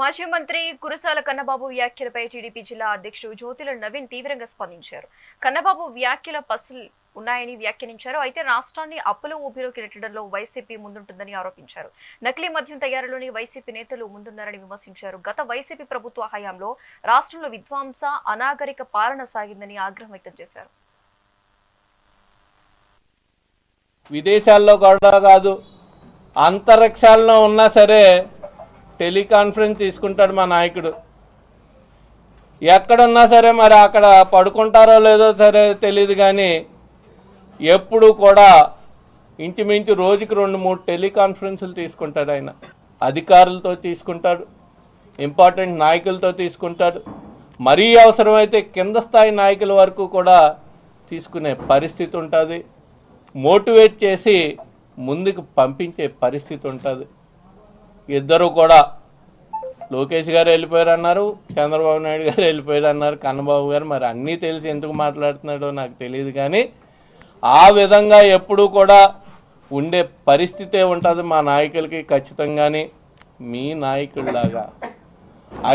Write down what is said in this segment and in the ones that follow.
మాజీ మంత్రి కురసాల కన్నబాబు వ్యాఖ్యలపై టీడీపీ జిల్లా అధ్యక్షుడు జ్యోతిల నవీన్ తీవ్రంగా స్పందించారు. కన్నబాబు వ్యాఖ్యల పసులు ఉన్నాయని వ్యాఖ్యానించారు. అయితే రాష్ట్రాన్ని అప్పుల ఊబిలోకి నెట్టడంలో వైసీపీ ముందుంటుందని ఆరోపించారు. నకిలీ మద్యం తయారీలోని వైసీపీ నేతలు ముందున్నారని విమర్శించారు. గత వైసీపీ ప్రభుత్వ హయాంలో రాష్ట్రంలో విధ్వంస అనాగరిక పాలన సాగిందని ఆగ్రహం వ్యక్తం చేశారు. విదేశాల్లో కూడా కాదు అంతరిక్షాల్లో ఉన్నా సరే టెలికాన్ఫరెన్స్ తీసుకుంటాడు మా నాయకుడు. ఎక్కడున్నా సరే మరి అక్కడ పడుకుంటారో లేదో సరే తెలియదు కానీ ఎప్పుడు కూడా ఇంచుమించు రోజుకి రెండు మూడు టెలికాన్ఫరెన్సులు తీసుకుంటాడు ఆయన. అధికారులతో తీసుకుంటాడు ఇంపార్టెంట్ నాయకులతో తీసుకుంటాడు. మరీ అవసరమైతే కింద స్థాయి నాయకుల వరకు కూడా తీసుకునే పరిస్థితి ఉంటుంది. మోటివేట్ చేసి ముందుకు పంపించే పరిస్థితి ఉంటుంది. ఇద్దరు కూడా లోకేష్ గారు వెళ్ళిపోయారు అన్నారు చంద్రబాబు నాయుడు గారు వెళ్ళిపోయారు అన్నారు కన్నబాబు గారు. మరి అన్నీ తెలిసి ఎందుకు మాట్లాడుతున్నాడో నాకు తెలియదు కానీ ఆ విధంగా ఎప్పుడూ కూడా ఉండే పరిస్థితే ఉంటుంది మా నాయకులకి ఖచ్చితంగాని మీ నాయకుడిలాగా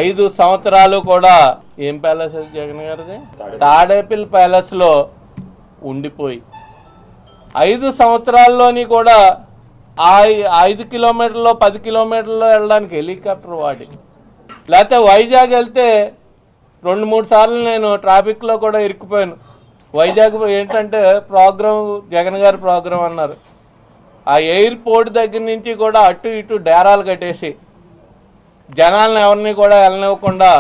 ఐదు సంవత్సరాలు కూడా ఏం ప్యాలెస్ అది జగన్ గారిది? తాడేపిల్ ప్యాలెస్లో ఉండిపోయి. ఐదు సంవత్సరాల్లోని కూడా ఐదు కిలోమీటర్లో పది కిలోమీటర్లో వెళ్ళడానికి హెలికాప్టర్ వాడి. లేకపోతే వైజాగ్ వెళ్తే రెండు మూడు సార్లు నేను ట్రాఫిక్లో కూడా ఇరుక్కుపోయాను. వైజాగ్ ఏంటంటే ప్రోగ్రాం జగన్ గారి ప్రోగ్రాం అన్నారు. ఆ ఎయిర్పోర్ట్ దగ్గర నుంచి కూడా అటు ఇటు డేరాలు కట్టేసి జనాలను ఎవరిని కూడా వెళ్ళనివ్వకుండా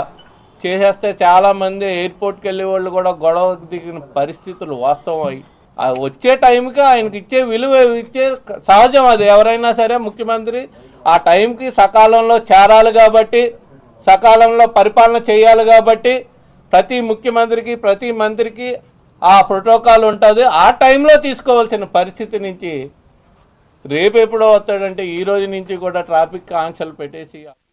చేసేస్తే చాలా మంది ఎయిర్పోర్ట్కి వెళ్ళే వాళ్ళు కూడా గొడవ దిగిన పరిస్థితులు వాస్తవం అయ్యి వచ్చే టైంకి ఆయనకి ఇచ్చే విలువ ఇచ్చే సహజం అది. ఎవరైనా సరే ముఖ్యమంత్రి ఆ టైంకి సకాలంలో చేరాలి కాబట్టి సకాలంలో పరిపాలన చేయాలి కాబట్టి ప్రతి ముఖ్యమంత్రికి ప్రతి మంత్రికి ఆ ప్రోటోకాల్ ఉంటుంది. ఆ టైంలో తీసుకోవాల్సిన పరిస్థితి నుంచి రేపు ఎప్పుడో వస్తాడంటే ఈ రోజు నుంచి కూడా ట్రాఫిక్ ఆంక్షలు పెట్టేసి